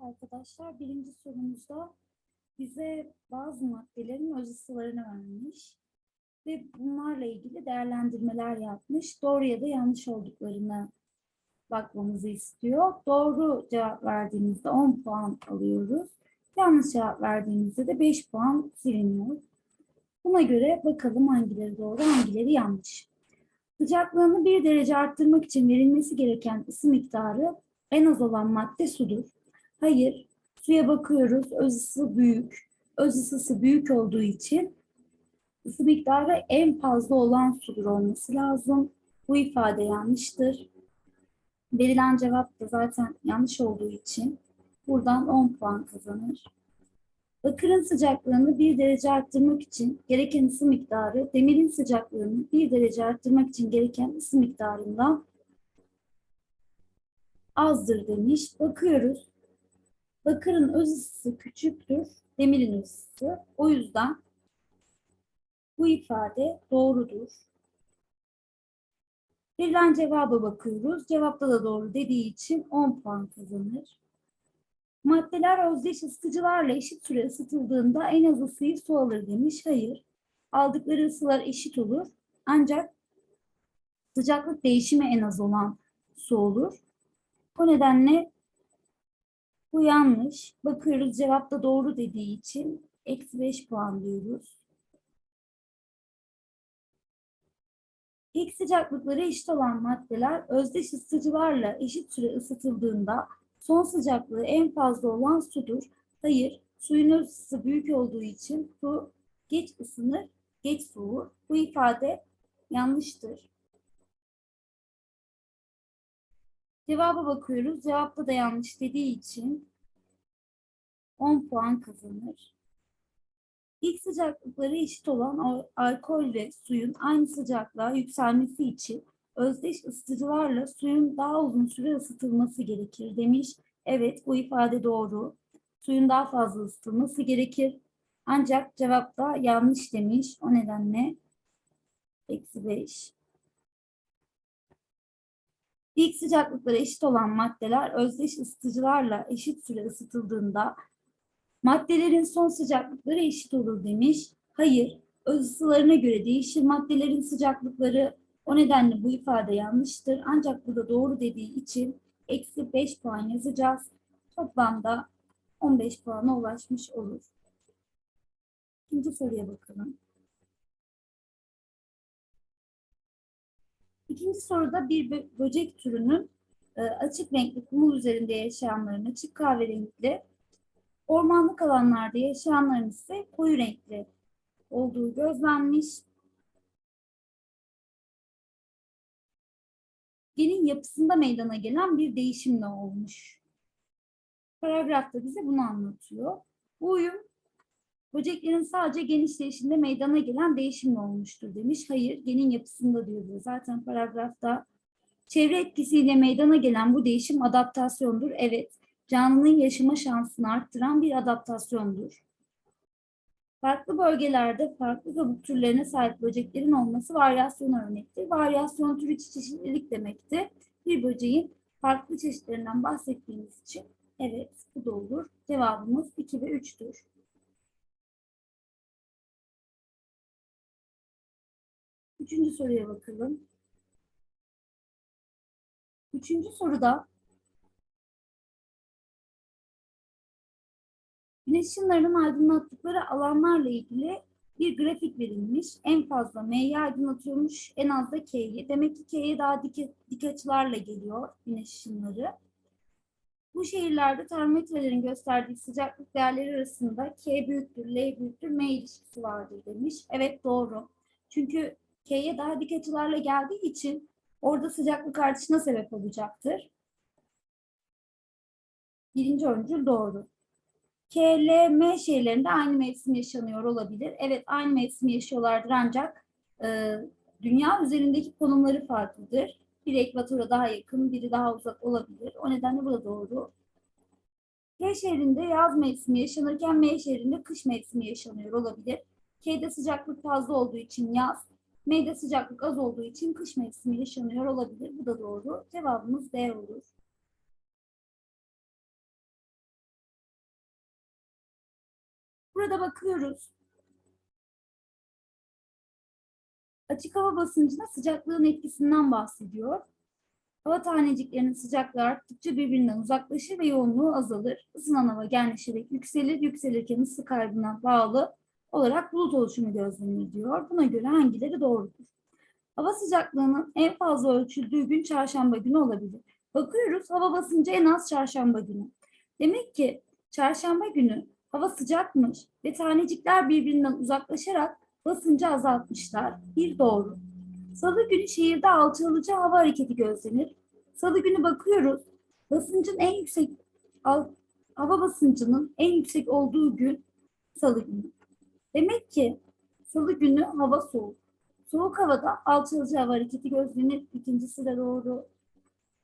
arkadaşlar. Birinci sorumuzda bize bazı maddelerin öz ısılarını vermiş ve bunlarla ilgili değerlendirmeler yapmış. Doğru ya da yanlış olduklarını bakmamızı istiyor. Doğru cevap verdiğimizde 10 puan alıyoruz. Yanlış cevap verdiğimizde de 5 puan siliniyor. Buna göre bakalım hangileri doğru, hangileri yanlış. Sıcaklığını 1 derece arttırmak için verilmesi gereken ısı miktarı en az olan madde sudur. Hayır, suya bakıyoruz, öz ısı büyük. Öz ısısı büyük olduğu için ısı miktarı en fazla olan sudur olması lazım. Bu ifade yanlıştır. Verilen cevap da zaten yanlış olduğu için buradan 10 puan kazanır. Bakırın sıcaklığını 1 derece arttırmak için gereken ısı miktarı, demirin sıcaklığını 1 derece arttırmak için gereken ısı miktarından azdır demiş. Bakıyoruz. Bakırın öz ısısı küçüktür, demirin ısısı. O yüzden bu ifade doğrudur. Verilen cevaba bakıyoruz. Cevapta da doğru dediği için 10 puan kazanır. Maddeler özdeş ısıtıcılarla eşit süre ısıtıldığında en az ısıyı su alır demiş. Hayır. Aldıkları ısılar eşit olur. Ancak sıcaklık değişimi en az olan su olur. O nedenle bu yanlış. Bakıyoruz cevapta doğru dediği için eksi 5 puan diyoruz. İlk sıcaklıkları eşit olan maddeler özdeş ısıtıcılarla eşit süre ısıtıldığında son sıcaklığı en fazla olan sudur. Hayır, suyun ısısı büyük olduğu için su geç ısınır, geç soğur. Bu ifade yanlıştır. Cevaba bakıyoruz. Cevapta da yanlış dediği için 10 puan kazanır. İlk sıcaklıkları eşit olan al- alkol ve suyun aynı sıcaklığa yükselmesi için özdeş ısıtıcılarla suyun daha uzun süre ısıtılması gerekir demiş. Evet bu ifade doğru. Suyun daha fazla ısıtılması gerekir. Ancak cevapta yanlış demiş. O nedenle eksi 5. İlk sıcaklıkları eşit olan maddeler özdeş ısıtıcılarla eşit süre ısıtıldığında maddelerin son sıcaklıkları eşit olur demiş. Hayır, öz ısılarına göre değişir maddelerin sıcaklıkları. O nedenle bu ifade yanlıştır. Ancak burada doğru dediği için eksi 5 puan yazacağız. Toplamda 15 puana ulaşmış olur. İkinci soruya bakalım. İkinci soruda bir bö- böcek türünün e, açık renkli kumul üzerinde yaşayanların açık kahverengi, ormanlık alanlarda yaşayanların ise koyu renkli olduğu gözlenmiş. Genin yapısında meydana gelen bir değişimle olmuş. Paragrafta bize bunu anlatıyor. Bu uyum böceklerin sadece gen işleyişinde meydana gelen değişimle olmuştur demiş. Hayır, genin yapısında diyor. bu. Zaten paragrafta çevre etkisiyle meydana gelen bu değişim adaptasyondur. Evet, canlının yaşama şansını arttıran bir adaptasyondur. Farklı bölgelerde farklı kabuk türlerine sahip böceklerin olması varyasyon örnektir. Varyasyon türü çeşitlilik demektir. Bir böceğin farklı çeşitlerinden bahsettiğimiz için evet bu da olur. Cevabımız 2 ve 3'tür. Üçüncü soruya bakalım. Üçüncü soruda güneş ışınlarının aydınlattıkları alanlarla ilgili bir grafik verilmiş. En fazla M'yi aydınlatıyormuş, en az da K'yi. Demek ki K'ye daha dik, dik açılarla geliyor güneş ışınları. Bu şehirlerde termometrelerin gösterdiği sıcaklık değerleri arasında K büyüktür, L büyüktür, M ilişkisi vardır demiş. Evet doğru. Çünkü K'ye daha dik açılarla geldiği için orada sıcaklık artışına sebep olacaktır. Birinci öncül doğru. K, L, M şehirlerinde aynı mevsim yaşanıyor olabilir. Evet aynı mevsim yaşıyorlardır ancak e, dünya üzerindeki konumları farklıdır. Biri ekvatora daha yakın, biri daha uzak olabilir. O nedenle bu da doğru. K şehrinde yaz mevsimi yaşanırken M şehrinde kış mevsimi yaşanıyor olabilir. K'de sıcaklık fazla olduğu için yaz, M'de sıcaklık az olduğu için kış mevsimi yaşanıyor olabilir. Bu da doğru. Cevabımız D olur. Burada bakıyoruz. Açık hava basıncına sıcaklığın etkisinden bahsediyor. Hava taneciklerinin sıcaklığı arttıkça birbirinden uzaklaşır ve yoğunluğu azalır. Isınan hava genleşerek yükselir. Yükselirken ısı kaybına bağlı olarak bulut oluşumu gözlenir diyor. Buna göre hangileri doğrudur? Hava sıcaklığının en fazla ölçüldüğü gün çarşamba günü olabilir. Bakıyoruz hava basıncı en az çarşamba günü. Demek ki çarşamba günü hava sıcakmış ve tanecikler birbirinden uzaklaşarak basıncı azaltmışlar. Bir doğru. Salı günü şehirde alçalıcı hava hareketi gözlenir. Salı günü bakıyoruz. Basıncın en yüksek hava basıncının en yüksek olduğu gün salı günü. Demek ki salı günü hava soğuk. Soğuk havada alçalıcı hava hareketi gözlenir. İkincisi de doğru.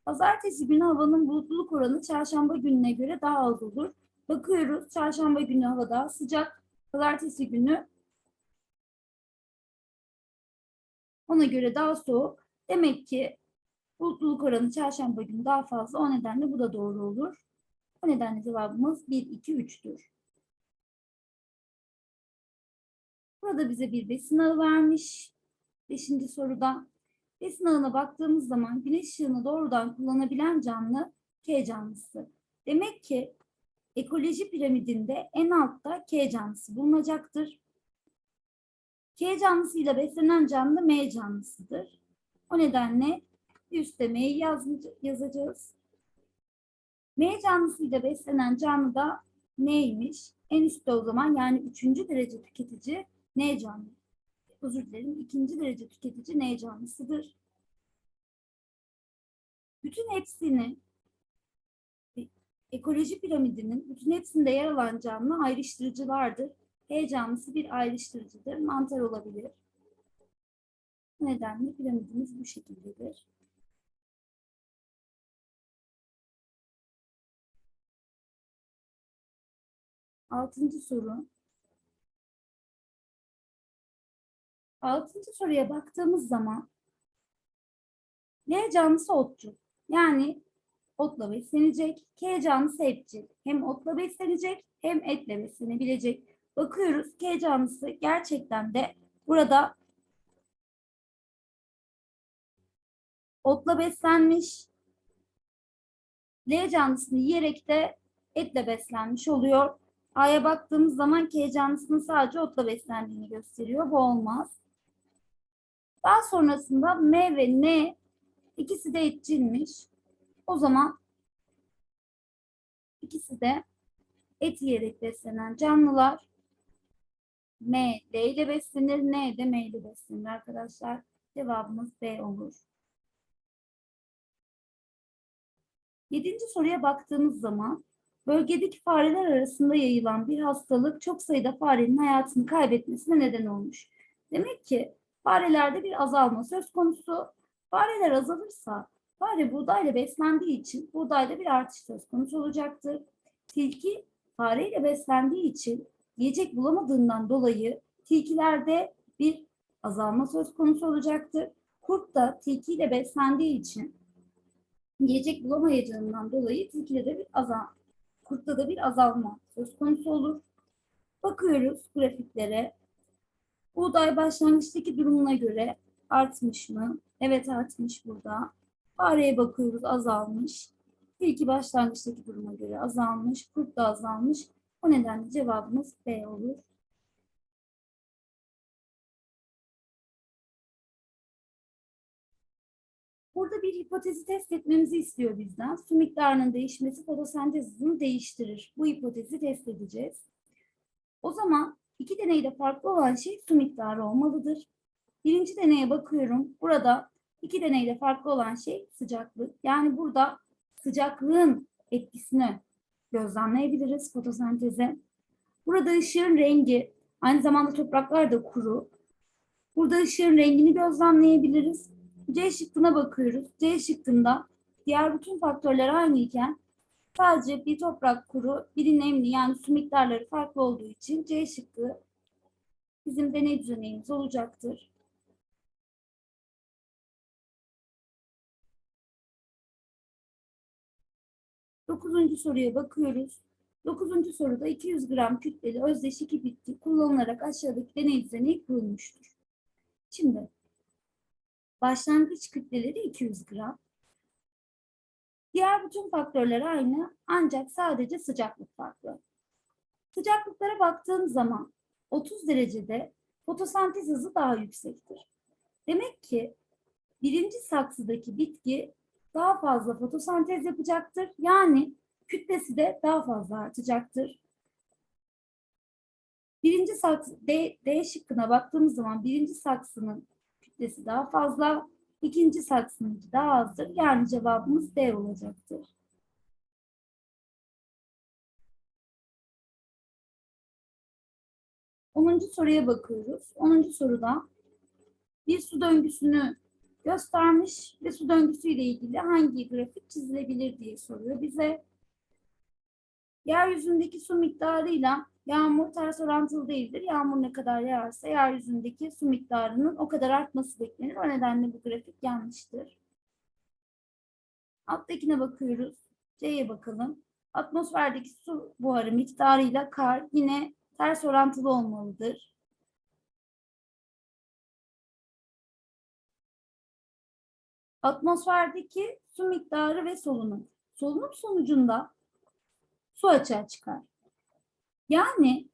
Pazartesi günü havanın bulutluluk oranı çarşamba gününe göre daha az olur. Bakıyoruz çarşamba günü hava daha sıcak. Pazartesi günü ona göre daha soğuk. Demek ki bulutluluk oranı çarşamba günü daha fazla. O nedenle bu da doğru olur. O nedenle cevabımız 1, 2, 3'tür. Burada bize bir besin ağı vermiş. Beşinci soruda. Besin ağına baktığımız zaman güneş ışığını doğrudan kullanabilen canlı K canlısı. Demek ki ekoloji piramidinde en altta K canlısı bulunacaktır. K canlısıyla beslenen canlı M canlısıdır. O nedenle üstte M'yi yaz- yazacağız. M canlısıyla beslenen canlı da neymiş? En üstte o zaman yani üçüncü derece tüketici N canlı. Özür dilerim. ikinci derece tüketici N canlısıdır. Bütün hepsini e- ekoloji piramidinin bütün hepsinde yer alan canlı ayrıştırıcılardır. H bir ayrıştırıcıdır. Mantar olabilir. Bu nedenle piramidimiz bu şekildedir. Altıncı soru. Altıncı soruya baktığımız zaman L canlısı otçul. Yani otla beslenecek. K canlısı etçil. Hem otla beslenecek hem etle beslenebilecek. Bakıyoruz K canlısı gerçekten de burada otla beslenmiş. L canlısını yiyerek de etle beslenmiş oluyor. A'ya baktığımız zaman K canlısının sadece otla beslendiğini gösteriyor. Bu olmaz. Daha sonrasında M ve N ikisi de etçilmiş. O zaman ikisi de et yiyerek beslenen canlılar. M, D ile beslenir, N de M ile beslenir arkadaşlar. Cevabımız B olur. Yedinci soruya baktığımız zaman bölgedeki fareler arasında yayılan bir hastalık çok sayıda farenin hayatını kaybetmesine neden olmuş. Demek ki farelerde bir azalma söz konusu. Fareler azalırsa fare buğdayla beslendiği için buğdayda bir artış söz konusu olacaktır. Tilki fareyle beslendiği için yiyecek bulamadığından dolayı tilkilerde bir azalma söz konusu olacaktır. Kurt da tilkiyle beslendiği için yiyecek bulamayacağından dolayı tilkide de bir azal kurtta da bir azalma söz konusu olur. Bakıyoruz grafiklere. Buğday başlangıçtaki durumuna göre artmış mı? Evet artmış burada. Fareye bakıyoruz azalmış. Tilki başlangıçtaki duruma göre azalmış. Kurt da azalmış. O nedenle cevabımız B olur. Burada bir hipotezi test etmemizi istiyor bizden. Su miktarının değişmesi fotosentez hızını değiştirir. Bu hipotezi test edeceğiz. O zaman iki deneyde farklı olan şey su miktarı olmalıdır. Birinci deneye bakıyorum. Burada iki deneyde farklı olan şey sıcaklık. Yani burada sıcaklığın etkisini gözlemleyebiliriz fotosenteze. Burada ışığın rengi, aynı zamanda topraklar da kuru. Burada ışığın rengini gözlemleyebiliriz. C şıkkına bakıyoruz. C şıkkında diğer bütün faktörler aynı iken sadece bir toprak kuru, biri nemli yani su miktarları farklı olduğu için C şıkkı bizim deney düzenimiz olacaktır. Dokuzuncu soruya bakıyoruz. Dokuzuncu soruda 200 gram kütleli özdeş iki bitki kullanılarak aşağıdaki deney düzeni kurulmuştur. Şimdi başlangıç kütleleri 200 gram. Diğer bütün faktörler aynı ancak sadece sıcaklık farklı. Sıcaklıklara baktığım zaman 30 derecede fotosentez hızı daha yüksektir. Demek ki birinci saksıdaki bitki daha fazla fotosentez yapacaktır. Yani kütlesi de daha fazla artacaktır. Birinci saksı D, D şıkkına baktığımız zaman birinci saksının kütlesi daha fazla, ikinci saksının daha azdır. Yani cevabımız D olacaktır. Onuncu soruya bakıyoruz. Onuncu soruda bir su döngüsünü göstermiş ve su döngüsüyle ilgili hangi grafik çizilebilir diye soruyor bize. Yeryüzündeki su miktarıyla yağmur ters orantılı değildir. Yağmur ne kadar yağarsa yeryüzündeki su miktarının o kadar artması beklenir. O nedenle bu grafik yanlıştır. Alttakine bakıyoruz. C'ye bakalım. Atmosferdeki su buharı miktarıyla kar yine ters orantılı olmalıdır. Atmosferdeki su miktarı ve solunum. Solunum sonucunda su açığa çıkar. Yani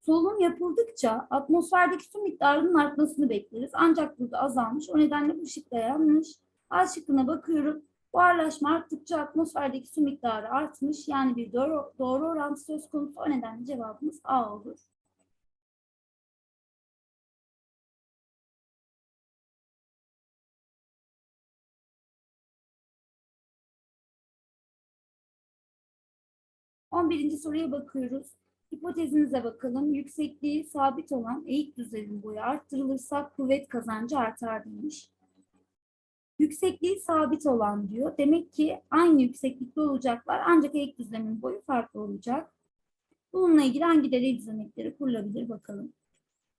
solunum yapıldıkça atmosferdeki su miktarının artmasını bekleriz. Ancak burada azalmış. O nedenle bu şık da yanlış. A şıkkına bakıyorum. Buharlaşma arttıkça atmosferdeki su miktarı artmış. Yani bir doğru, doğru orantı söz konusu. O nedenle cevabımız A olur. On birinci soruya bakıyoruz. Hipotezinize bakalım. Yüksekliği sabit olan eğik düzenin boyu arttırılırsa kuvvet kazancı artar demiş. Yüksekliği sabit olan diyor. Demek ki aynı yükseklikte olacaklar ancak eğik düzlemin boyu farklı olacak. Bununla ilgili hangi deney düzenekleri kurulabilir bakalım.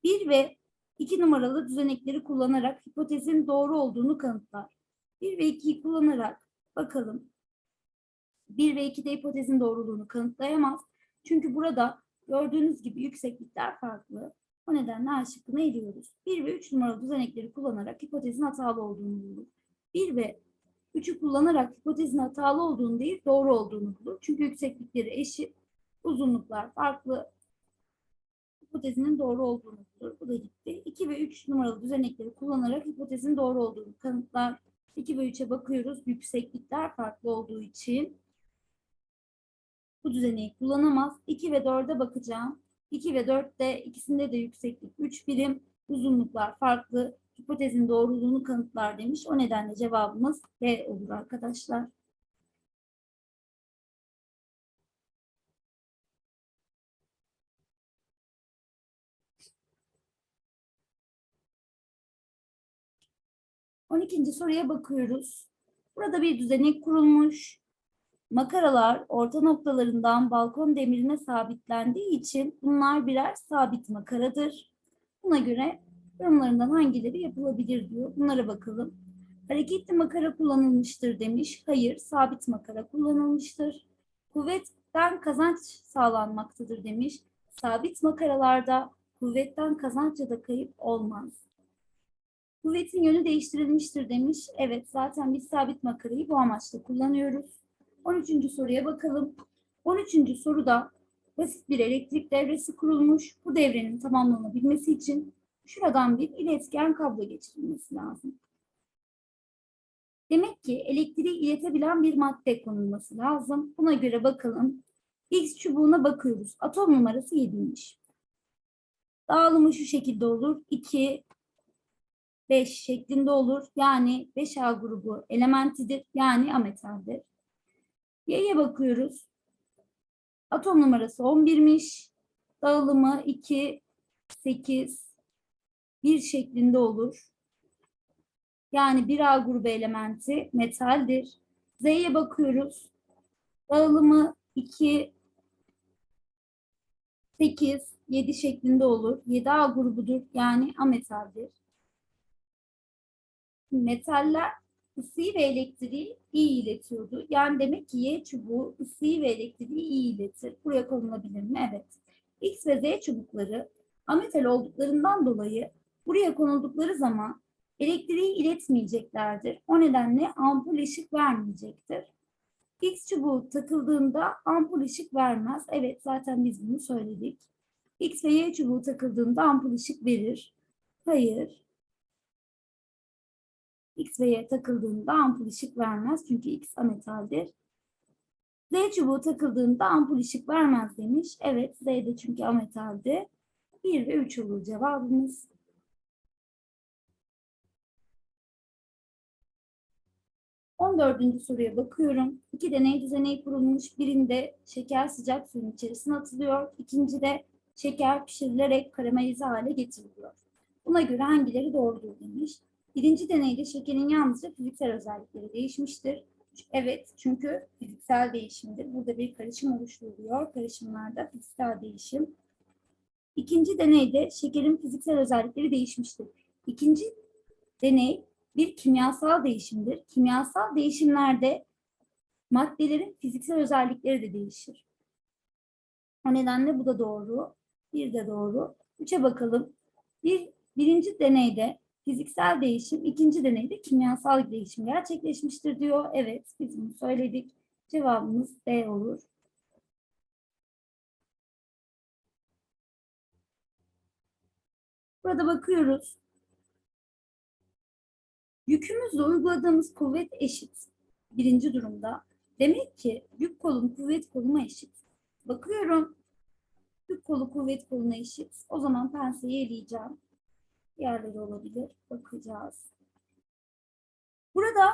1 ve 2 numaralı düzenekleri kullanarak hipotezin doğru olduğunu kanıtlar. 1 ve 2'yi kullanarak bakalım. 1 ve 2'de hipotezin doğruluğunu kanıtlayamaz. Çünkü burada gördüğünüz gibi yükseklikler farklı. O nedenle A şıkkına eliyoruz. 1 ve 3 numaralı düzenekleri kullanarak hipotezin hatalı olduğunu bulur. 1 ve 3'ü kullanarak hipotezin hatalı olduğunu değil doğru olduğunu bulur. Çünkü yükseklikleri eşit, uzunluklar farklı. Hipotezinin doğru olduğunu bulur. Bu da gitti. 2 ve 3 numaralı düzenekleri kullanarak hipotezin doğru olduğunu kanıtlar. 2 ve 3'e bakıyoruz. Yükseklikler farklı olduğu için bu düzeneyi kullanamaz. 2 ve 4'e bakacağım. 2 ve 4'te ikisinde de yükseklik 3 birim, uzunluklar farklı. Hipotezin doğruluğunu kanıtlar demiş. O nedenle cevabımız B olur arkadaşlar. On ikinci soruya bakıyoruz. Burada bir düzenek kurulmuş. Makaralar orta noktalarından balkon demirine sabitlendiği için bunlar birer sabit makaradır. Buna göre yorumlarından hangileri yapılabilir diyor. Bunlara bakalım. Hareketli makara kullanılmıştır demiş. Hayır, sabit makara kullanılmıştır. Kuvvetten kazanç sağlanmaktadır demiş. Sabit makaralarda kuvvetten kazanç ya da kayıp olmaz. Kuvvetin yönü değiştirilmiştir demiş. Evet, zaten biz sabit makarayı bu amaçla kullanıyoruz. 13. soruya bakalım. 13. soruda basit bir elektrik devresi kurulmuş. Bu devrenin tamamlanabilmesi için şuradan bir iletken kablo geçirilmesi lazım. Demek ki elektriği iletebilen bir madde konulması lazım. Buna göre bakalım. X çubuğuna bakıyoruz. Atom numarası 7'ymiş. Dağılımı şu şekilde olur. 2, 5 şeklinde olur. Yani 5A grubu elementidir. Yani ametaldir. Y'ye bakıyoruz. Atom numarası 11'miş. Dağılımı 2, 8, 1 şeklinde olur. Yani 1A grubu elementi metaldir. Z'ye bakıyoruz. Dağılımı 2, 8, 7 şeklinde olur. 7A grubudur. Yani ametaldir. Metaller ısıyı ve elektriği iyi iletiyordu. Yani demek ki Y çubuğu ısıyı ve elektriği iyi iletir. Buraya konulabilir mi? Evet. X ve Z çubukları ametal olduklarından dolayı buraya konuldukları zaman elektriği iletmeyeceklerdir. O nedenle ampul ışık vermeyecektir. X çubuğu takıldığında ampul ışık vermez. Evet zaten biz bunu söyledik. X ve Y çubuğu takıldığında ampul ışık verir. Hayır. X ve Y takıldığında ampul ışık vermez. Çünkü X ametaldir. Z çubuğu takıldığında ampul ışık vermez demiş. Evet Z de çünkü ametaldi. 1 ve 3 olur cevabımız. On dördüncü soruya bakıyorum. İki deney düzeneği kurulmuş. Birinde şeker sıcak suyun içerisine atılıyor. İkincide şeker pişirilerek karamelize hale getiriliyor. Buna göre hangileri doğrudur demiş. Birinci deneyde şekerin yalnızca fiziksel özellikleri değişmiştir. Evet çünkü fiziksel değişimdir. Burada bir karışım oluşturuluyor. Karışımlarda fiziksel değişim. İkinci deneyde şekerin fiziksel özellikleri değişmiştir. İkinci deney bir kimyasal değişimdir. Kimyasal değişimlerde maddelerin fiziksel özellikleri de değişir. O nedenle bu da doğru. Bir de doğru. Üçe bakalım. Bir, birinci deneyde fiziksel değişim, ikinci deneyde kimyasal değişim gerçekleşmiştir diyor. Evet, biz bunu söyledik. Cevabımız D olur. Burada bakıyoruz. Yükümüzle uyguladığımız kuvvet eşit. Birinci durumda. Demek ki yük kolum kuvvet koluma eşit. Bakıyorum. Yük kolu kuvvet koluna eşit. O zaman penseyi eleyeceğim. Diğerleri olabilir. Bakacağız. Burada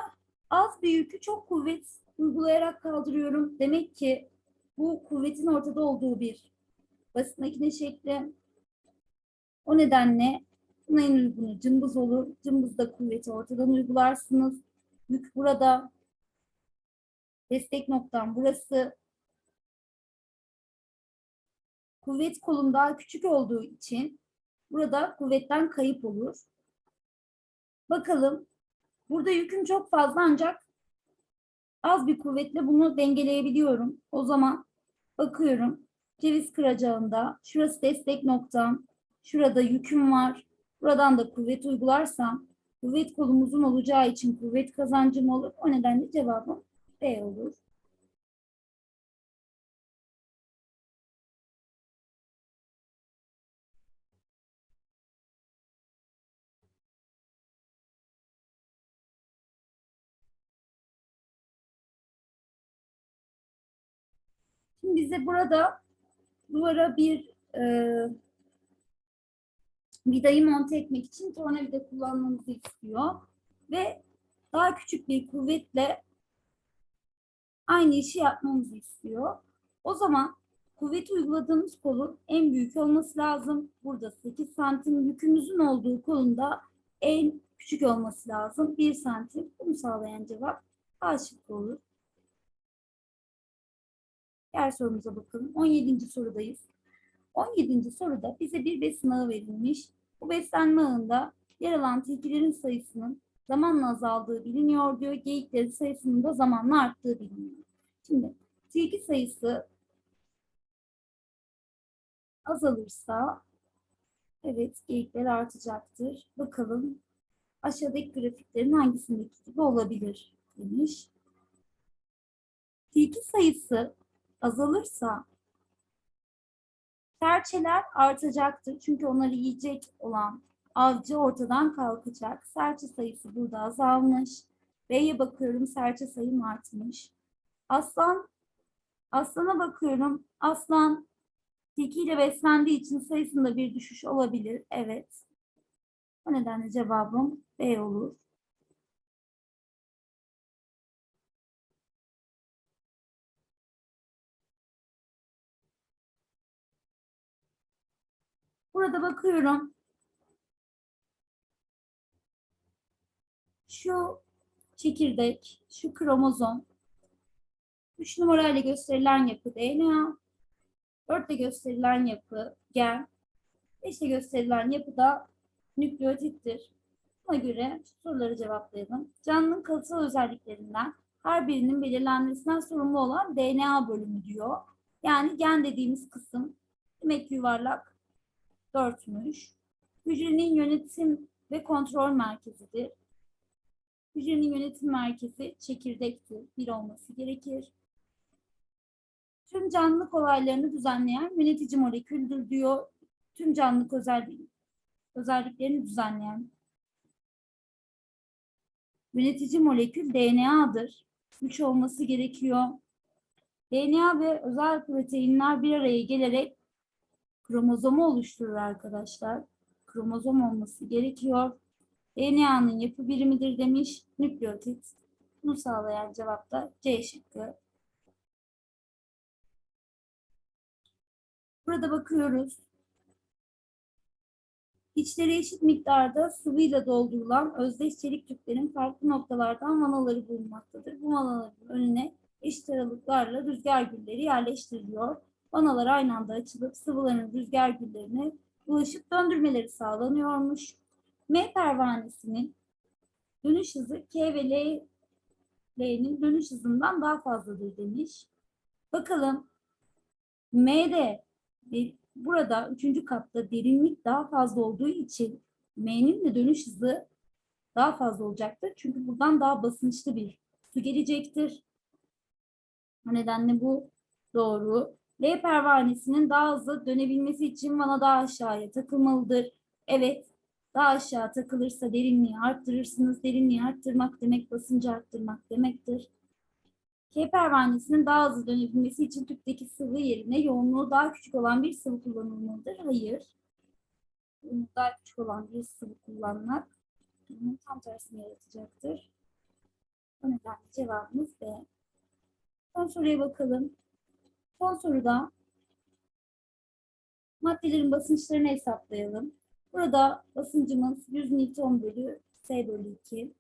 az bir yükü çok kuvvet uygulayarak kaldırıyorum. Demek ki bu kuvvetin ortada olduğu bir basit makine şekli. O nedenle buna en uygunu cımbız olur. Cımbızda kuvveti ortadan uygularsınız. Yük burada. Destek noktam burası. Kuvvet kolum daha küçük olduğu için burada kuvvetten kayıp olur. Bakalım. Burada yüküm çok fazla ancak az bir kuvvetle bunu dengeleyebiliyorum. O zaman bakıyorum. Ceviz kıracağında şurası destek noktam. Şurada yüküm var. Buradan da kuvvet uygularsam kuvvet kolum uzun olacağı için kuvvet kazancım olur. O nedenle cevabım B olur. Şimdi bize burada duvara bir e, vidayı monte etmek için tornavida kullanmamızı istiyor. Ve daha küçük bir kuvvetle aynı işi yapmamızı istiyor. O zaman kuvveti uyguladığımız kolun en büyük olması lazım. Burada 8 santim yükümüzün olduğu kolunda en küçük olması lazım. 1 santim. Bunu sağlayan cevap A şıkkı olur. Diğer sorumuza bakalım. 17. sorudayız. 17. soruda bize bir besin ağı verilmiş. Bu beslenme ağında yer alan tilkilerin sayısının zamanla azaldığı biliniyor diyor. Geyiklerin sayısının da zamanla arttığı biliniyor. Şimdi tilki sayısı azalırsa evet geyikler artacaktır. Bakalım aşağıdaki grafiklerin hangisindeki gibi olabilir demiş. Tilki sayısı azalırsa serçeler artacaktır. Çünkü onları yiyecek olan avcı ortadan kalkacak. Serçe sayısı burada azalmış. B'ye bakıyorum serçe sayım artmış. Aslan, aslana bakıyorum. Aslan tilkiyle beslendiği için sayısında bir düşüş olabilir. Evet. O nedenle cevabım B olur. Burada bakıyorum. Şu çekirdek, şu kromozom, 3 numarayla gösterilen yapı DNA, 4 gösterilen yapı gen, 5 gösterilen yapı da nükleotittir. Buna göre soruları cevaplayalım. Canlının kalıtsal özelliklerinden her birinin belirlenmesinden sorumlu olan DNA bölümü diyor. Yani gen dediğimiz kısım. Demek yuvarlak 4 Hücrenin yönetim ve kontrol merkezidir. Hücrenin yönetim merkezi çekirdektir. Bir olması gerekir. Tüm canlılık olaylarını düzenleyen yönetici moleküldür diyor. Tüm canlılık özellik, özelliklerini düzenleyen. Yönetici molekül DNA'dır. 3 olması gerekiyor. DNA ve özel proteinler bir araya gelerek kromozomu oluşturur arkadaşlar. Kromozom olması gerekiyor. DNA'nın yapı birimidir demiş. Nükleotit. Bunu sağlayan cevap da C şıkkı. Burada bakıyoruz. İçleri eşit miktarda sıvıyla doldurulan özdeş çelik tüplerin farklı noktalardan vanaları bulunmaktadır. Bu vanaların önüne eşit aralıklarla rüzgar gülleri yerleştiriliyor. Vanalar aynı anda açılıp sıvıların rüzgar güllerine ulaşıp döndürmeleri sağlanıyormuş. M pervanesinin dönüş hızı K ve L, L'nin dönüş hızından daha fazladır demiş. Bakalım M'de de- burada üçüncü katta derinlik daha fazla olduğu için M'nin de dönüş hızı daha fazla olacaktır. Çünkü buradan daha basınçlı bir su gelecektir. O nedenle bu doğru. L pervanesinin daha hızlı dönebilmesi için vana daha aşağıya takılmalıdır. Evet, daha aşağı takılırsa derinliği arttırırsınız. Derinliği arttırmak demek basıncı arttırmak demektir. K pervanesinin daha hızlı dönebilmesi için tüpteki sıvı yerine yoğunluğu daha küçük olan bir sıvı kullanılmalıdır. Hayır. Daha küçük olan bir sıvı kullanmak bunun tam tersini yaratacaktır. O nedenle cevabımız B. Son soruya bakalım. Son soruda maddelerin basınçlarını hesaplayalım. Burada basıncımız 100 Newton bölü S bölü 2.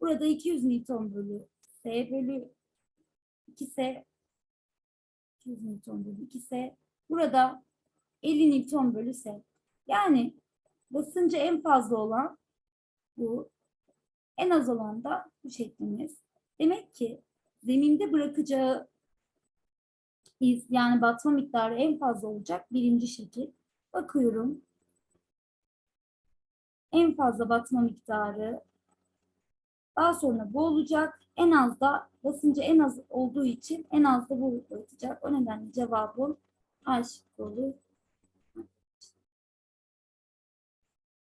Burada 200 Newton bölü S bölü 2S 200 Newton bölü 2S. Burada 50 Newton bölü S. Yani basıncı en fazla olan bu. En az olan da bu şeklimiz. Demek ki zeminde bırakacağı iz yani batma miktarı en fazla olacak birinci şekil. Bakıyorum. En fazla batma miktarı daha sonra bu olacak. En az da basıncı en az olduğu için en az da bu olacak. O nedenle cevabım A şıkkı olur.